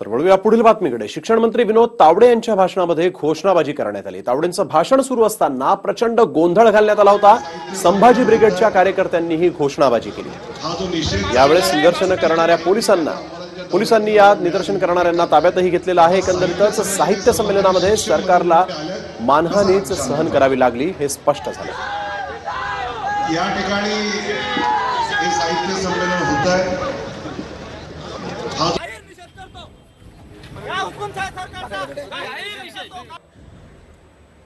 तर वळूया पुढील बातमीकडे. शिक्षण मंत्री विनोद तावडे यांच्या भाषणामध्ये घोषणाबाजी करण्यात आली. तावडेंचं भाषण सुरू असताना प्रचंड गोंधळ घालण्यात आला होता. संभाजी ब्रिगेडच्या कार्यकर्त्यांनी ही घोषणाबाजी केली. यावेळेस निदर्शन करणाऱ्या पोलिसांना पोलिसांनी या निदर्शन करणाऱ्यांना ताब्यातही घेतलेलं आहे. एकंदरीतच साहित्य संमेलनामध्ये सरकारला मानहानीच सहन करावी लागली हे स्पष्ट झालं. या ठिकाणी हे साहित्य संमेलन होत आहे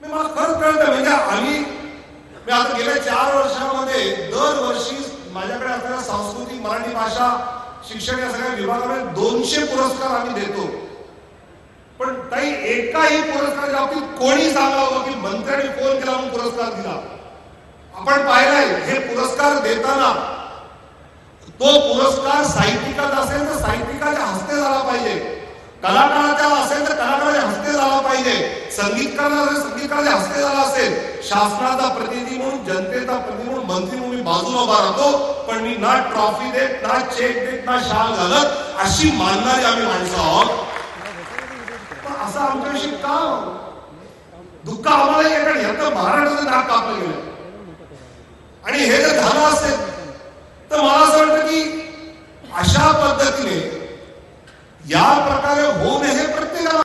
मी मला खरंच कळत म्हणजे आम्ही मी आता गेल्या चार वर्षामध्ये दरवर्षी माझ्याकडे असलेल्या सांस्कृतिक मराठी भाषा शिक्षण या सगळ्या विभागामध्ये दोनशे पुरस्कार आम्ही देतो. पण ताई एकाही पुरस्काराच्या बाबतीत कोणी सांगावं की मंत्र्यांनी फोन केला म्हणून पुरस्कार दिला. आपण पाहिलाय हे पुरस्कार देताना तो पुरस्कार साहित्यिकाचा असेल तर साहित्यिकाच्या हस्ते झाला पाहिजे. कलाकाराच्या पाहिजे. संगीतकाराला जर हस्ते झाला असेल शासनाचा प्रतिनिधी म्हणून जनतेचा प्रतिनिधी म्हणून मंत्री म्हणून मी बाजूला उभा राहतो. पण मी ना ट्रॉफी देत ना चेक देत ना शाल घालत अशी मानणारी आम्ही माणसं आहोत. पण असं आमच्याविषयी का? दुःख आम्हाला कारण ह्याचं महाराष्ट्राचं नाक कापलं गेलं. आणि हे जर झालं असेल तर मला असं वाटतं की अशा पद्धतीने या प्रकारे होऊ नये